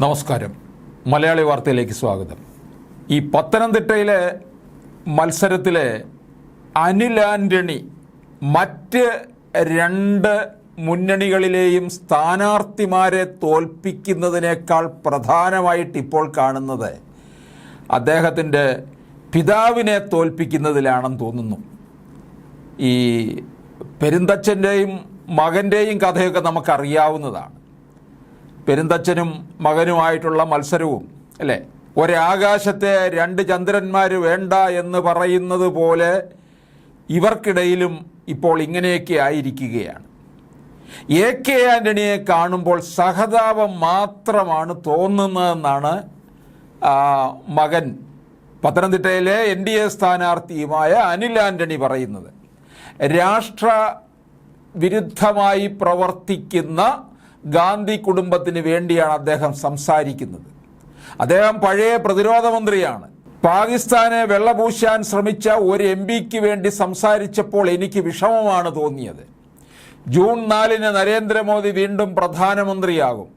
നമസ്കാരം. മലയാളി വാർത്തയിലേക്ക് സ്വാഗതം. ഈ പത്തനംതിട്ടയിലെ മത്സരത്തിലെ അനിൽ ആന്റണി മറ്റ് രണ്ട് മുന്നണികളിലെയും സ്ഥാനാർത്ഥിമാരെ തോൽപ്പിക്കുന്നതിനേക്കാൾ പ്രധാനമായിട്ട് ഇപ്പോൾ കാണുന്നത് അദ്ദേഹത്തിന്റെ പിതാവിനെ തോൽപ്പിക്കുന്നതിലാണെന്ന് തോന്നുന്നു. ഈ പെരുന്തച്ഛന്റെയും മകന്റെയും കഥയൊക്കെ നമുക്കറിയാവുന്നതാണ്. പെരുന്തച്ഛനും മകനുമായിട്ടുള്ള മത്സരവും അല്ലേ? ഒരാകാശത്തെ രണ്ട് ചന്ദ്രന്മാർ വേണ്ട എന്ന് പറയുന്നത് പോലെ ഇവർക്കിടയിലും ഇപ്പോൾ ഇങ്ങനെയൊക്കെ ആയിരിക്കുകയാണ്. എ കെ ആന്റണിയെ കാണുമ്പോൾ സഹതാപം മാത്രമാണ് തോന്നുന്നതെന്നാണ് മകൻ പത്തനംതിട്ടയിലെ എൻ ഡി എ സ്ഥാനാർത്ഥിയുമായ അനിൽ ആന്റണി പറയുന്നത്. രാഷ്ട്ര വിരുദ്ധമായി പ്രവർത്തിക്കുന്ന ഗാന്ധി കുടുംബത്തിന് വേണ്ടിയാണ് അദ്ദേഹം സംസാരിക്കുന്നത്. അദ്ദേഹം പഴയ പ്രതിരോധ മന്ത്രിയാണ്. പാകിസ്ഥാനെ വെള്ളപൂശാൻ ശ്രമിച്ച ഒരു എം പിക്ക് വേണ്ടി സംസാരിച്ചപ്പോൾ എനിക്ക് വിഷമമാണ് തോന്നിയത്. ജൂൺ നാലിന് നരേന്ദ്രമോദി വീണ്ടും പ്രധാനമന്ത്രിയാകും.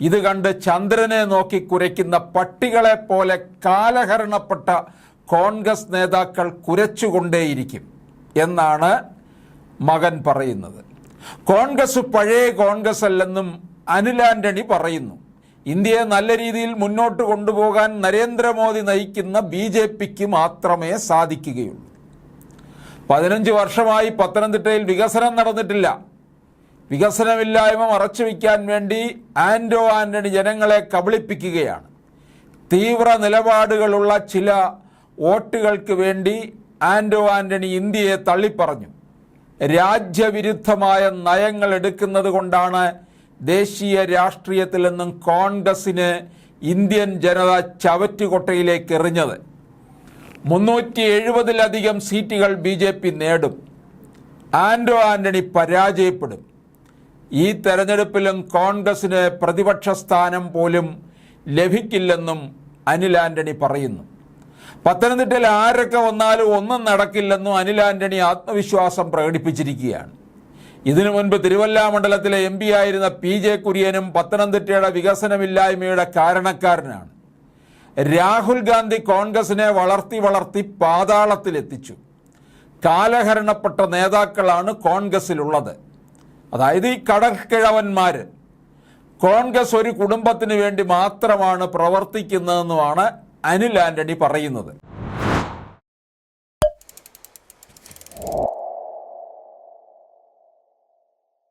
ഇത് കണ്ട് ചന്ദ്രനെ നോക്കി കുരയ്ക്കുന്ന പട്ടികളെ പോലെ കാലഹരണപ്പെട്ട കോൺഗ്രസ് നേതാക്കൾ കുരച്ചുകൊണ്ടേയിരിക്കും എന്നാണ് മകൻ പറയുന്നത്. കോൺഗ്രസ് പഴയ കോൺഗ്രസ് അല്ലെന്നും അനിൽ ആന്റണി പറയുന്നു. ഇന്ത്യയെ നല്ല രീതിയിൽ മുന്നോട്ട് കൊണ്ടുപോകാൻ നരേന്ദ്രമോദി നയിക്കുന്ന ബി ജെ പിക്ക് മാത്രമേ സാധിക്കുകയുള്ളൂ. പതിനഞ്ച് വർഷമായി പത്തനംതിട്ടയിൽ വികസനം നടന്നിട്ടില്ല. വികസനമില്ലായ്മ മറച്ചു വയ്ക്കാൻ വേണ്ടി ആൻഡോ ആന്റണി ജനങ്ങളെ കബളിപ്പിക്കുകയാണ്. തീവ്ര നിലപാടുകളുള്ള ചില വോട്ടുകൾക്ക് വേണ്ടി ആൻഡോ ആന്റണി ഇന്ത്യയെ തള്ളിപ്പറഞ്ഞു. രാജ്യവിരുദ്ധമായ നയങ്ങൾ എടുക്കുന്നത് കൊണ്ടാണ് ദേശീയ രാഷ്ട്രീയത്തിൽ നിന്നും കോൺഗ്രസിന് ഇന്ത്യൻ ജനത ചവറ്റുകൊട്ടയിലേക്ക് എറിഞ്ഞത്. മുന്നൂറ്റി എഴുപതിലധികം സീറ്റുകൾ ബി ജെ പി നേടും. ആൻഡോ ആന്റണി പരാജയപ്പെടും. ഈ തെരഞ്ഞെടുപ്പിലും കോൺഗ്രസിന് പ്രതിപക്ഷ സ്ഥാനം പോലും ലഭിക്കില്ലെന്നും അനിൽ ആന്റണി പറയുന്നു. പത്തനംതിട്ടയിൽ ആരൊക്കെ വന്നാലും ഒന്നും നടക്കില്ലെന്നും അനിൽ ആന്റണി ആത്മവിശ്വാസം പ്രകടിപ്പിച്ചിരിക്കുകയാണ്. ഇതിനു മുൻപ് തിരുവല്ല മണ്ഡലത്തിലെ എം പി ആയിരുന്ന പി ജെ കുര്യനും പത്തനംതിട്ടയുടെ വികസനമില്ലായ്മയുടെ കാരണക്കാരനാണ്. രാഹുൽ ഗാന്ധി കോൺഗ്രസിനെ വളർത്തി വളർത്തി പാതാളത്തിലെത്തിച്ചു. കാലഹരണപ്പെട്ട നേതാക്കളാണ് കോൺഗ്രസിലുള്ളത്. അതായത് ഈ കടക്കിഴവന്മാർ കോൺഗ്രസ് ഒരു കുടുംബത്തിന് വേണ്ടി മാത്രമാണ് പ്രവർത്തിക്കുന്നതെന്നുമാണ് അനിൽ ആന്റണി പറയുന്നത്.